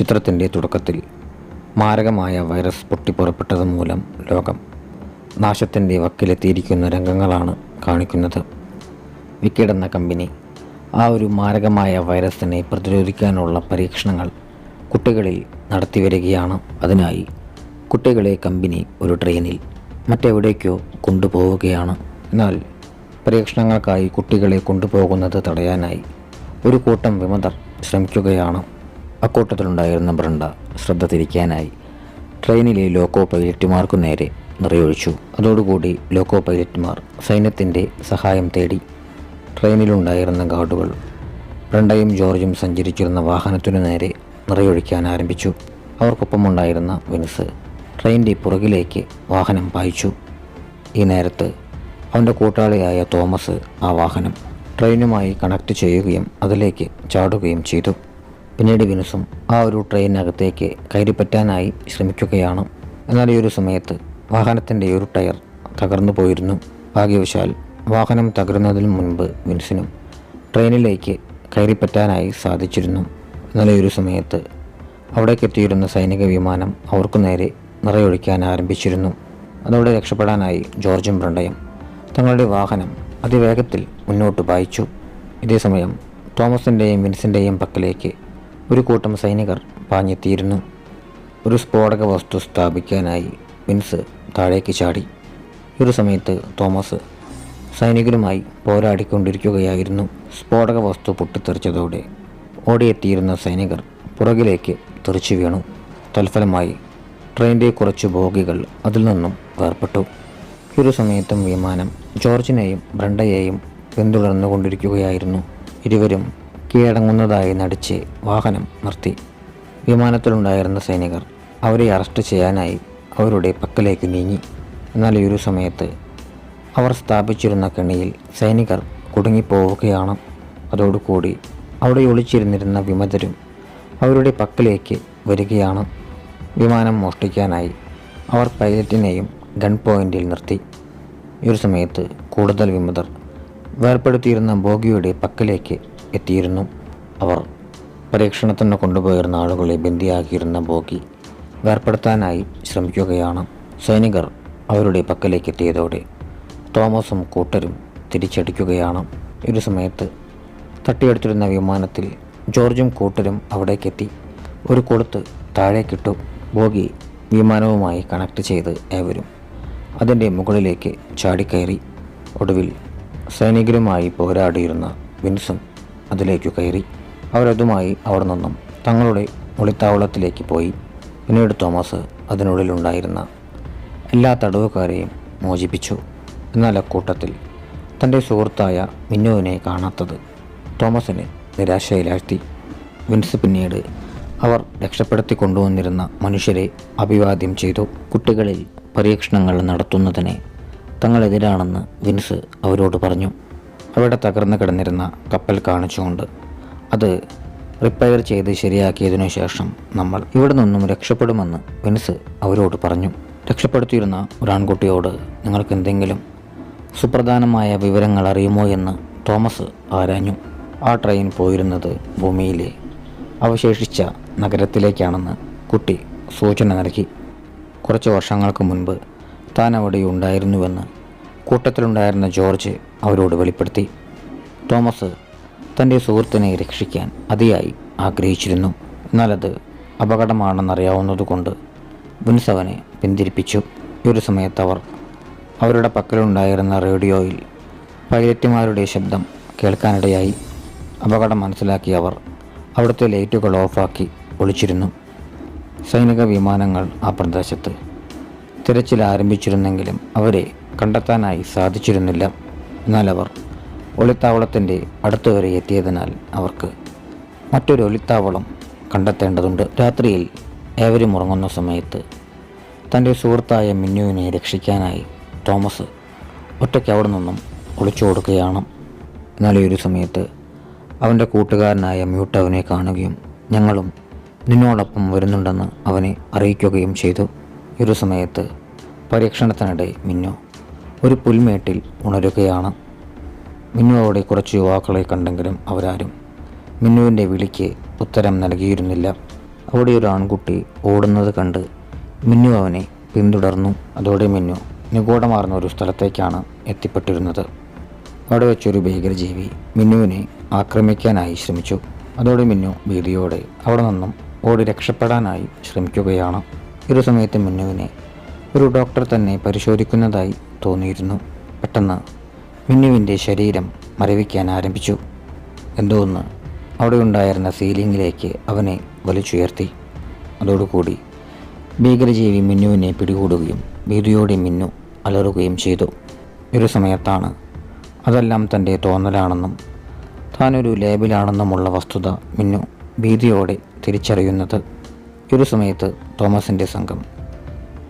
ചിത്രത്തിന്റെ തുടക്കത്തിൽ മാരകമായ വൈറസ് പൊട്ടിപ്പുറപ്പെട്ടത് മൂലം ലോകം നാശത്തിന്റെ വക്കിലെത്തിയിരിക്കുന്ന രംഗങ്ങളാണ് കാണിക്കുന്നത്. വിക്കിഡ് എന്ന കമ്പനി ആ ഒരു മാരകമായ വൈറസിനെ പ്രതിരോധിക്കാനുള്ള പരീക്ഷണങ്ങൾ കുട്ടികളിൽ നടത്തിവരികയാണ്. അതിനായി കുട്ടികളെ കമ്പനി ഒരു ട്രെയിനിൽ മറ്റെവിടേക്കോ കൊണ്ടുപോവുകയാണ്. എന്നാൽ പരീക്ഷണങ്ങൾക്കായി കുട്ടികളെ കൊണ്ടുപോകുന്നത് തടയാനായി ഒരു കൂട്ടം വിമതർ ശ്രമിക്കുകയാണ്. അക്കൂട്ടത്തിലുണ്ടായിരുന്ന ബ്രണ്ട ശ്രദ്ധ തിരിക്കാനായി ട്രെയിനിലെ ലോക്കോ പൈലറ്റുമാർക്കു നേരെ നിറയൊഴിച്ചു. അതോടുകൂടി ലോക്കോ പൈലറ്റുമാർ സൈന്യത്തിന്റെ സഹായം തേടി ട്രെയിനിലുണ്ടായിരുന്ന ഗാർഡുകൾ ബ്രണ്ടയും ജോർജും സഞ്ചരിച്ചിരുന്ന വാഹനത്തിനു നേരെ നിറയൊഴിക്കാൻ ആരംഭിച്ചു. അവർക്കൊപ്പമുണ്ടായിരുന്ന വിൻസ് ട്രെയിനിന്റെ പുറകിലേക്ക് വാഹനം പായിച്ചു. ഈ നേരത്ത് അവന്റെ കൂട്ടാളിയായ തോമസ് ആ വാഹനം ട്രെയിനുമായി കണക്ട് ചെയ്യുകയും അതിലേക്ക് ചാടുകയും ചെയ്തു. പിന്നീട് വിനുസും ആ ഒരു ട്രെയിനകത്തേക്ക് കയറിപ്പറ്റാനായി ശ്രമിക്കുകയാണ്. എന്നാൽ ഈ ഒരു സമയത്ത് വാഹനത്തിന്റെ ഒരു ടയർ തകർന്നു പോയിരുന്നു. ഭാഗ്യവശാൽ വാഹനം തകരുന്നതിന് മുൻപ് വിൻസിനും ട്രെയിനിലേക്ക് കയറിപ്പറ്റാനായി സാധിച്ചിരുന്നു. എന്നാൽ ഈ ഒരു സമയത്ത് അവിടേക്ക് എത്തിയിരുന്ന സൈനിക വിമാനം അവർക്ക് നേരെ നിറയൊഴിക്കാൻ ആരംഭിച്ചിരുന്നു. അതോടെ രക്ഷപ്പെടാനായി ജോർജും ബ്രണ്ടയും തങ്ങളുടെ വാഹനം അതിവേഗത്തിൽ മുന്നോട്ട് പായിച്ചു ഇതേസമയം തോമസിന്റെയും വിൻസിന്റെയും പക്കലേക്ക് ഒരു കൂട്ടം സൈനികർ പാഞ്ഞെത്തിയിരുന്നു. ഒരു സ്ഫോടക വസ്തു സ്ഥാപിക്കാനായി വിൻസ് താഴേക്ക് ചാടി. ഒരു സമയത്ത് തോമസ് സൈനികരുമായി പോരാടിക്കൊണ്ടിരിക്കുകയായിരുന്നു. സ്ഫോടക വസ്തു പൊട്ടിത്തെറിച്ചതോടെ ഓടിയെത്തിയിരുന്ന സൈനികർ പുറകിലേക്ക് തെറിച്ചു വീണു. തൽഫലമായി ട്രെയിനിന്റെ കുറച്ച് ബോഗികൾ അതിൽ നിന്നും വേർപെട്ടു ഈ ഒരു സമയത്തും വിമാനം ജോർജിനെയും ബ്രണ്ടയെയും പിന്തുടർന്നുകൊണ്ടിരിക്കുകയായിരുന്നു. ഇരുവരും കീഴടങ്ങുന്നതായി നടിച്ച് വാഹനം നിർത്തി. വിമാനത്തിലുണ്ടായിരുന്ന സൈനികർ അവരെ അറസ്റ്റ് ചെയ്യാനായി അവരുടെ പക്കലേക്ക് നീങ്ങി. എന്നാൽ ഈ ഒരു സമയത്ത് അവർ സ്ഥാപിച്ചിരുന്ന കെണിയിൽ സൈനികർ കുടുങ്ങിപ്പോവുകയാണ്. അതോടുകൂടി അവിടെ ഒളിച്ചിരുന്നിരുന്ന വിമതരും അവരുടെ പക്കലേക്ക് വരികയാണ്. വിമാനം മോഷ്ടിക്കാനായി അവർ പൈലറ്റിനെയും ഗൺ പോയിന്റിൽ നിർത്തി. ഈ ഒരു സമയത്ത് കൂടുതൽ വിമതർ വേർപ്പെടുത്തിയിരുന്ന ബോഗിയുടെ പക്കലേക്ക് എത്തിയിരുന്നു. അവർ പരീക്ഷണത്തിന് കൊണ്ടുപോയിരുന്ന ആളുകളെ ബന്ദിയാക്കിയിരുന്ന ബോഗി വേർപ്പെടുത്താനായി ശ്രമിക്കുകയാണ്. സൈനികർ അവരുടെ പക്കലേക്ക് എത്തിയതോടെ തോമസും കൂട്ടരും തിരിച്ചടിക്കുകയാണ്. ഒരു സമയത്ത് തട്ടിയെടുത്തിരുന്ന വിമാനത്തിൽ ജോർജും കൂട്ടരും അവിടേക്കെത്തി. ഒരു കൊളുത്ത് താഴേക്കിട്ടു. ബോഗി വിമാനവുമായി കണക്ട് ചെയ്ത് ഏവരും അതിന്റെ മുകളിലേക്ക് ചാടിക്കയറി. ഒടുവിൽ സൈനികരുമായി പോരാടിയിരുന്ന വിൻസും അതിലേക്ക് കയറി. അവരതുമായി അവിടെ നിന്നും തങ്ങളുടെ ഒളിത്താവളത്തിലേക്ക് പോയി. പിന്നീട് തോമസ് അതിനുള്ളിലുണ്ടായിരുന്ന എല്ലാ തടവുകാരെയും മോചിപ്പിച്ചു. എന്നാൽ അക്കൂട്ടത്തിൽ തന്റെ സുഹൃത്തായ മിന്നുവിനെ കാണാത്തത് തോമസിനെ നിരാശയിലാഴ്ത്തി. വിൻസ് പിന്നീട് അവർ രക്ഷപ്പെടുത്തി കൊണ്ടുവന്നിരുന്ന മനുഷ്യരെ അഭിവാദ്യം ചെയ്തു. കുട്ടികളിൽ പരീക്ഷണങ്ങൾ നടത്തുന്നതിനെ തങ്ങളെതിരാണെന്ന് വിൻസ് അവരോട് പറഞ്ഞു. അവിടെ തകർന്നു കിടന്നിരുന്ന കപ്പൽ കാണിച്ചുകൊണ്ട് അത് റിപ്പയർ ചെയ്ത് ശരിയാക്കിയതിനു ശേഷം നമ്മൾ ഇവിടെ നിന്നും രക്ഷപ്പെടുമെന്ന് വിൻസ് അവരോട് പറഞ്ഞു. രക്ഷപ്പെടുത്തിയിരുന്ന ഒരാൺകുട്ടിയോട് നിങ്ങൾക്ക് എന്തെങ്കിലും സുപ്രധാനമായ വിവരങ്ങൾ അറിയുമോ എന്ന് തോമസ് ആരാഞ്ഞു. ആ ട്രെയിൻ പോയിരുന്നത് ഭൂമിയിലെ അവശേഷിച്ച നഗരത്തിലേക്കാണെന്ന് കുട്ടി സൂചന നൽകി. കുറച്ച് വർഷങ്ങൾക്ക് മുൻപ് താൻ അവിടെ ഉണ്ടായിരുന്നുവെന്ന് കൂട്ടത്തിലുണ്ടായിരുന്ന ജോർജ് അവരോട് വെളിപ്പെടുത്തി. തോമസ് തന്റെ സുഹൃത്തിനെ രക്ഷിക്കാൻ അതിയായി ആഗ്രഹിച്ചിരുന്നു. എന്നാൽ അത് അപകടമാണെന്നറിയാവുന്നതുകൊണ്ട് വിൻസവനെ പിന്തിരിപ്പിച്ചു. ഒരു സമയത്ത് അവർ അവരുടെ പക്കലുണ്ടായിരുന്ന റേഡിയോയിൽ പൈലറ്റുമാരുടെ ശബ്ദം കേൾക്കാനിടയായി അപകടം മനസ്സിലാക്കി അവർ അവിടുത്തെ ലൈറ്റുകൾ ഓഫാക്കി ഒളിച്ചിരുന്നു. സൈനിക വിമാനങ്ങൾ ആ പ്രദേശത്ത് തിരച്ചിൽ ആരംഭിച്ചിരുന്നെങ്കിലും അവരെ കണ്ടെത്താനായി സാധിച്ചിരുന്നില്ല. എന്നാൽ അവർ ഒളിത്താവളത്തിന്റെ അടുത്തുവരെ എത്തിയതിനാൽ അവർക്ക് മറ്റൊരു ഒളിത്താവളം കണ്ടെത്തേണ്ടതുണ്ട്. രാത്രിയിൽ ഏവരും ഉറങ്ങുന്ന സമയത്ത് തന്റെ സുഹൃത്തായ മിന്നുവിനെ രക്ഷിക്കാനായി തോമസ് ഒറ്റയ്ക്ക് അവിടെ നിന്നും ഒളിച്ചു കൊടുക്കുകയാണ്. എന്നാൽ ഈ ഒരു സമയത്ത് അവന്റെ കൂട്ടുകാരനായ മ്യൂട്ട് അവനെ കാണുകയും ഞങ്ങളും നിന്നോടൊപ്പം വരുന്നുണ്ടെന്ന് അവനെ അറിയിക്കുകയും ചെയ്തു. ഈ ഒരു സമയത്ത് പരീക്ഷണത്തിനിടെ മിന്നു ഒരു പുൽമേട്ടിൽ ഉണരുകയാണ്. മിന്നു അവിടെ കുറച്ച് യുവാക്കളെ കണ്ടെങ്കിലും അവരാരും മിന്നുവിന്റെ വിളിക്ക് ഉത്തരം നൽകിയിരുന്നില്ല. അവിടെ ഒരു ആൺകുട്ടി ഓടുന്നത് കണ്ട് മിന്നു അവനെ പിന്തുടർന്നു. അതോടെ മിന്നു നിഗൂഢമാർന്ന ഒരു സ്ഥലത്തേക്കാണ് എത്തിപ്പെട്ടിരുന്നത്. അവിടെ വെച്ചൊരു ഭീകരജീവി മിന്നുവിനെ ആക്രമിക്കാനായി ശ്രമിച്ചു. അതോടെ മിന്നു ഭീതിയോടെ അവിടെ നിന്നും ഓടി രക്ഷപ്പെടാനായി ശ്രമിക്കുകയാണ്. ഒരു സമയത്ത് മിന്നുവിനെ ഒരു ഡോക്ടർ തന്നെ പരിശോധിക്കുന്നതായി തോന്നിയിരുന്നു. പെട്ടെന്ന് മിന്നുവിന്റെ ശരീരം മരവിക്കാൻ ആരംഭിച്ചു. എന്തോന്ന് അവിടെ ഉണ്ടായിരുന്ന സീലിംഗിലേക്ക് അവനെ വലിച്ചുയർത്തി. അതോടുകൂടി ഭീകരജീവി മിന്നുവിനെ പിടികൂടുകയും ഭീതിയോടെ മിന്നു അലറുകയും ചെയ്തു. ഒരു സമയത്താണ് അതെല്ലാം തന്റെ തോന്നലാണെന്നും താനൊരു ലേബിലാണെന്നുമുള്ള വസ്തുത മിന്നു ഭീതിയോടെ തിരിച്ചറിയുന്നത്. ഒരു സമയത്ത് തോമസിന്റെ സംഘം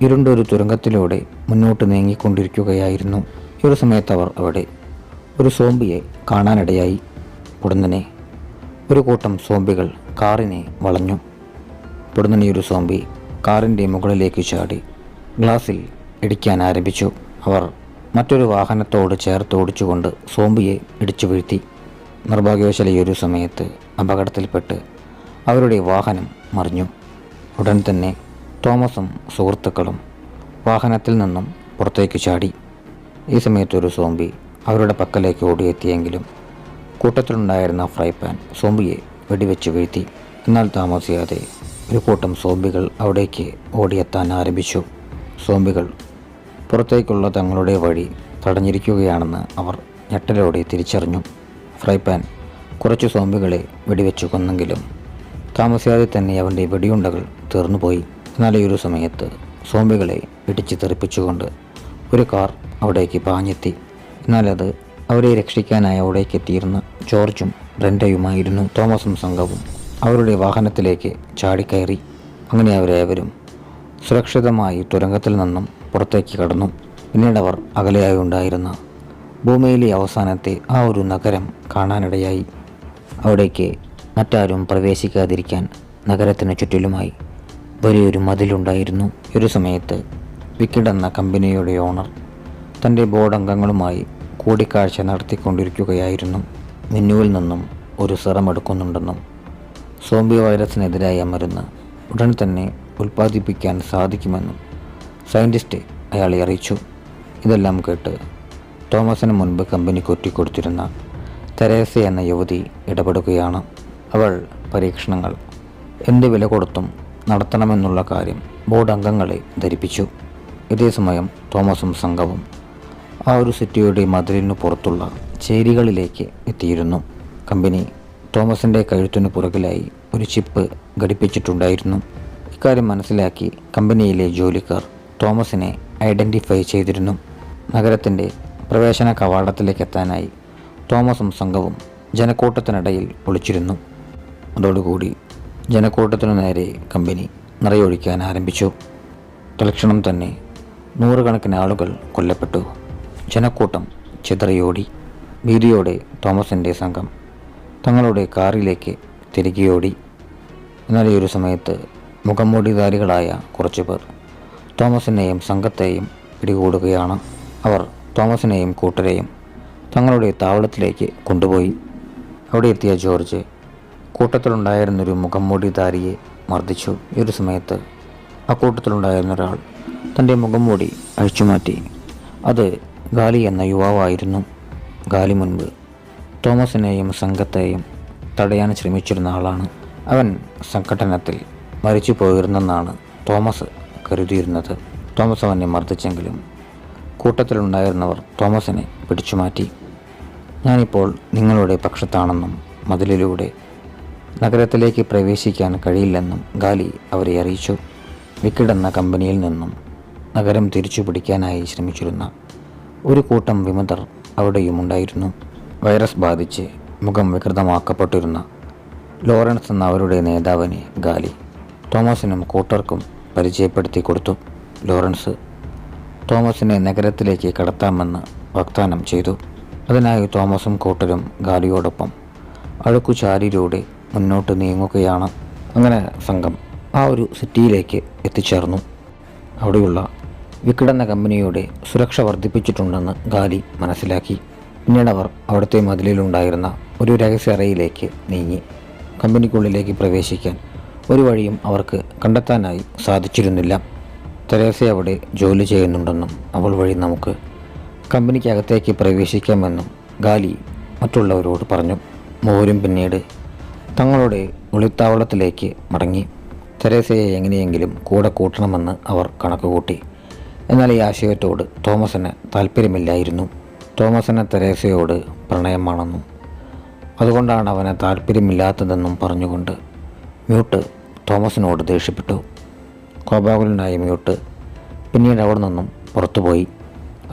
ഇരുണ്ടൊരു തുരങ്കത്തിലൂടെ മുന്നോട്ട് നീങ്ങിക്കൊണ്ടിരിക്കുകയായിരുന്നു. ഈ ഒരു സമയത്ത് അവർ അവിടെ ഒരു സോംബിയെ കാണാനിടയായി. പൊടുന്നനെ ഒരു കൂട്ടം സോംബികൾ കാറിനെ വളഞ്ഞു. പൊടുന്നനെ ഒരു സോംബി കാറിന്റെ മുകളിലേക്ക് ചാടി ഗ്ലാസിൽ ഇടിക്കാൻ ആരംഭിച്ചു. അവർ മറ്റൊരു വാഹനത്തോട് ചേർത്ത് ഓടിച്ചുകൊണ്ട് സോംബിയെ ഇടിച്ചു വീഴ്ത്തി. നിർഭാഗ്യവശാൽ ഒരു സമയത്ത് അപകടത്തിൽപ്പെട്ട് അവരുടെ വാഹനം മറിഞ്ഞു. ഉടൻ തന്നെ തോമസും സുഹൃത്തുക്കളും വാഹനത്തിൽ നിന്നും പുറത്തേക്ക് ചാടി. ഈ സമയത്ത് ഒരു സോംബി അവരുടെ പക്കലേക്ക് ഓടിയെത്തിയെങ്കിലും കൂട്ടത്തിലുണ്ടായിരുന്ന ഫ്രൈ പാൻ സോംബിയെ വെടിവെച്ച് വീഴ്ത്തി. എന്നാൽ താമസിയാതെ ഒരു കൂട്ടം സോംബികൾ അവിടേക്ക് ഓടിയെത്താൻ ആരംഭിച്ചു. സോംബികൾ പുറത്തേക്കുള്ള തങ്ങളുടെ വഴി തടഞ്ഞിരിക്കുകയാണെന്ന് അവർ ഞെട്ടലോടെ തിരിച്ചറിഞ്ഞു. ഫ്രൈ പാൻ കുറച്ച് സോംബികളെ വെടിവെച്ചു കൊന്നെങ്കിലും താമസിയാതെ തന്നെ അവന്റെ വെടിയുണ്ടകൾ തീർന്നുപോയി. എന്നാൽ ഈ ഒരു സമയത്ത് സോംബികളെ ഇടിച്ച് തെറിപ്പിച്ചുകൊണ്ട് ഒരു കാർ അവിടേക്ക് പാഞ്ഞെത്തി. എന്നാൽ അത് അവരെ രക്ഷിക്കാനായി അവിടേക്ക് എത്തിയിരുന്ന ജോർജും ബ്രെൻഡയുമായിരുന്നു തോമസും സംഘവും അവരുടെ വാഹനത്തിലേക്ക് ചാടിക്കയറി. അങ്ങനെ അവരേവരും സുരക്ഷിതമായി തുരങ്കത്തിൽ നിന്നും പുറത്തേക്ക് കടന്നു. പിന്നീട് അവർ അകലെയായി ഉണ്ടായിരുന്ന ഭൂമിയിലെ അവസാനത്തെ ആ ഒരു നഗരം കാണാനിടയായി. അവിടേക്ക് മറ്റാരും പ്രവേശിക്കാതിരിക്കാൻ നഗരത്തിന് ചുറ്റിലുമായി വലിയൊരു മതിലുണ്ടായിരുന്നു. ഒരു സമയത്ത് വിക്കിഡ് എന്ന കമ്പനിയുടെ ഓണർ തന്റെ ബോർഡ് അംഗങ്ങളുമായി കൂടിക്കാഴ്ച നടത്തിക്കൊണ്ടിരിക്കുകയായിരുന്നു. മിന്നുവിൽ നിന്നും ഒരു സിറം എടുക്കുന്നുണ്ടെന്നും സോംബി വൈറസിനെതിരായ മരുന്ന് ഉടൻ തന്നെ ഉൽപ്പാദിപ്പിക്കാൻ സാധിക്കുമെന്നും സയന്റിസ്റ്റ് അയാളെ അറിയിച്ചു. ഇതെല്ലാം കേട്ട് തോമസിന് മുൻപ് കമ്പനിക്ക് ഒറ്റിക്കൊടുത്തിരുന്ന തെരേസ എന്ന യുവതി ഇടപെടുകയാണ്. അവൾ പരീക്ഷണങ്ങൾ എന്ത് വില കൊടുത്തും നടത്തണമെന്നുള്ള കാര്യം ബോർഡ് അംഗങ്ങളെ ധരിപ്പിച്ചു. ഇതേസമയം തോമസും സംഘവും ആ ഒരു സിറ്റിയുടെ മതിലിനു പുറത്തുള്ള ചേരികളിലേക്ക് എത്തിയിരുന്നു. കമ്പനി തോമസിന്റെ കഴുത്തിനു പുറകിലായി ഒരു ചിപ്പ് ഘടിപ്പിച്ചിട്ടുണ്ടായിരുന്നു. ഇക്കാര്യം മനസ്സിലാക്കി കമ്പനിയിലെ ജോലിക്കാർ തോമസിനെ ഐഡന്റിഫൈ ചെയ്തിരുന്നു. നഗരത്തിന്റെ പ്രവേശന കവാടത്തിലേക്ക് എത്താനായി തോമസും സംഘവും ജനക്കൂട്ടത്തിനിടയിൽ ഒളിച്ചിരുന്നു. അതോടുകൂടി ജനക്കൂട്ടത്തിനു നേരെ കമ്പനി നിറയൊഴിക്കാൻ ആരംഭിച്ചു. തൽക്ഷണം തന്നെ നൂറുകണക്കിന് ആളുകൾ കൊല്ലപ്പെട്ടു. ജനക്കൂട്ടം ചിതറിയോടി. ഭീതിയോടെ തോമസിന്റെ സംഘം തങ്ങളുടെ കാറിലേക്ക് തിരികെയോടി. എന്നാൽ ഈ ഒരു സമയത്ത് മുഖംമൂടിധാരികളായ കുറച്ചു പേർ തോമസിനെയും സംഘത്തെയും പിടികൂടുകയാണ്. അവർ തോമസിനെയും കൂട്ടരെയും തങ്ങളുടെ താവളത്തിലേക്ക് കൊണ്ടുപോയി. അവിടെ എത്തിയ ജോർജ് കൂട്ടത്തിലുണ്ടായിരുന്നൊരു മുഖംമൂടിധാരിയെ മർദ്ദിച്ചു. ഈ ഒരു സമയത്ത് ആ കൂട്ടത്തിലുണ്ടായിരുന്ന ഒരാൾ തന്റെ മുഖംമൂടി അഴിച്ചുമാറ്റി. അത് ഗാലി എന്ന യുവാവായിരുന്നു. ഗാലി മുൻപ് തോമസിനെയും സംഘത്തെയും തടയാൻ ശ്രമിച്ചിരുന്ന ആളാണ്. അവൻ സംഘടനത്തിൽ മരിച്ചു പോയിരുന്നെന്നാണ് തോമസ് കരുതിയിരുന്നത്. തോമസ് അവനെ മർദ്ദിച്ചെങ്കിലും കൂട്ടത്തിലുണ്ടായിരുന്നവർ തോമസിനെ പിടിച്ചുമാറ്റി. ഞാനിപ്പോൾ നിങ്ങളുടെ പക്ഷത്താണെന്നും മതിലിലൂടെ നഗരത്തിലേക്ക് പ്രവേശിക്കാൻ കഴിയില്ലെന്നും ഗാലി അവരെ അറിയിച്ചു. വിക്കിഡ് എന്ന കമ്പനിയിൽ നിന്നും നഗരം തിരിച്ചു പിടിക്കാനായി ശ്രമിച്ചിരുന്ന ഒരു കൂട്ടം വിമതർ അവിടെയും ഉണ്ടായിരുന്നു. വൈറസ് ബാധിച്ച് മുഖം വികൃതമാക്കപ്പെട്ടിരുന്ന ലോറൻസ് എന്ന അവരുടെ നേതാവിനെ ഗാലി തോമസിനും കൂട്ടർക്കും പരിചയപ്പെടുത്തി കൊടുത്തു. ലോറൻസ് തോമസിനെ നഗരത്തിലേക്ക് കടത്താമെന്ന് വാഗ്ദാനം ചെയ്തു. അതിനായി തോമസും കൂട്ടരും ഗാലിയോടൊപ്പം അഴുക്കുചാലിലൂടെ മുന്നോട്ട് നീങ്ങുകയാണ്. അങ്ങനെ സംഘം ആ ഒരു സിറ്റിയിലേക്ക് എത്തിച്ചേർന്നു. അവിടെയുള്ള വിക്കിടന്ന കമ്പനിയുടെ സുരക്ഷ വർദ്ധിപ്പിച്ചിട്ടുണ്ടെന്ന് ഗാലി മനസ്സിലാക്കി. പിന്നീട് അവർ അവിടുത്തെ മതിലിലുണ്ടായിരുന്ന ഒരു രഹസ്യ അറയിലേക്ക് നീങ്ങി. കമ്പനിക്കുള്ളിലേക്ക് പ്രവേശിക്കാൻ ഒരു വഴിയും അവർക്ക് കണ്ടെത്താനായി സാധിച്ചിരുന്നില്ല. തെരേസ അവിടെ ജോലി ചെയ്യുന്നുണ്ടെന്നും അവൾ വഴി നമുക്ക് കമ്പനിക്കകത്തേക്ക് പ്രവേശിക്കാമെന്നും ഗാലി മറ്റുള്ളവരോട് പറഞ്ഞു. മോരും പിന്നീട് തങ്ങളുടെ ഒളിത്താവളത്തിലേക്ക് മടങ്ങി. തെരേസയെ എങ്ങനെയെങ്കിലും കൂടെ കൂട്ടണമെന്ന് അവർ കണക്കുകൂട്ടി. എന്നാൽ ഈ ആശയത്തോട് തോമസിന് താല്പര്യമില്ലായിരുന്നു തോമസിന് തെരേസയോട് പ്രണയമാണെന്നും അതുകൊണ്ടാണ് അവന് താല്പര്യമില്ലാത്തതെന്നും പറഞ്ഞുകൊണ്ട് മ്യൂട്ട് തോമസിനോട് ദേഷ്യപ്പെട്ടു. കോപാകുലനായ മ്യൂട്ട് പിന്നീട് അവിടെ നിന്നും പുറത്തുപോയി.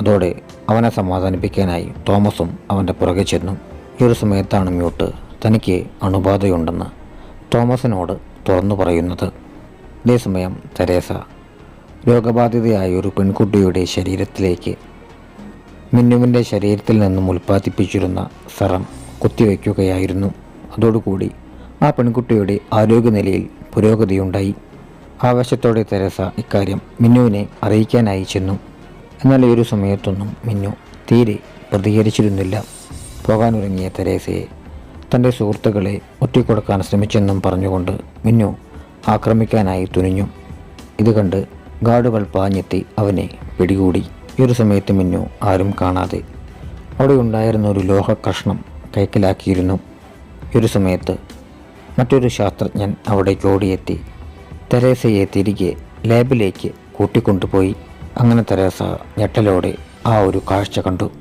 അതോടെ അവനെ സമാധാനിപ്പിക്കാനായി തോമസും അവന്റെ പുറകെ ചെന്നു. ഈ ഒരു സമയത്താണ് മ്യൂട്ട് തനിക്ക് അണുബാധയുണ്ടെന്ന് തോമസിനോട് തുറന്നു പറയുന്നത്. അതേസമയം തെരേസ രോഗബാധിതയായ ഒരു പെൺകുട്ടിയുടെ ശരീരത്തിലേക്ക് മിന്നുവിന്റെ ശരീരത്തിൽ നിന്നും ഉൽപ്പാദിപ്പിച്ചിരുന്ന സെറം കുത്തിവെക്കുകയായിരുന്നു അതോടുകൂടി ആ പെൺകുട്ടിയുടെ ആരോഗ്യനിലയിൽ പുരോഗതിയുണ്ടായി. ആവേശത്തോടെ തെരേസ ഇക്കാര്യം മിന്നുവിനെ അറിയിക്കാനായി ചെന്നു. എന്നാൽ ഈ ഒരു സമയത്തൊന്നും മിന്നു തീരെ പ്രതികരിച്ചിരുന്നില്ല. പോകാനൊരുങ്ങിയ തെരേസയെ തന്റെ സുഹൃത്തുക്കളെ ഒറ്റിക്കൊടുക്കാൻ ശ്രമിച്ചെന്നും പറഞ്ഞുകൊണ്ട് മിന്നു ആക്രമിക്കാനായി തുനിഞ്ഞു. ഇത് കണ്ട് ഗാർഡുകൾ പാഞ്ഞെത്തി അവനെ പിടികൂടി. ഈ ഒരു സമയത്ത് മിന്നു ആരും കാണാതെ അവിടെ ഉണ്ടായിരുന്ന ഒരു ലോഹ കഷ്ണം കൈക്കലാക്കിയിരുന്നു. ഈ ഒരു സമയത്ത് മറ്റൊരു ശാസ്ത്രജ്ഞൻ അവിടേക്ക് ഓടിയെത്തി. തെരേസയെ തിരികെ ലാബിലേക്ക് കൂട്ടിക്കൊണ്ടുപോയി. അങ്ങനെ തെരേസ ഞെട്ടലോടെ ആ ഒരു കാഴ്ച കണ്ടു.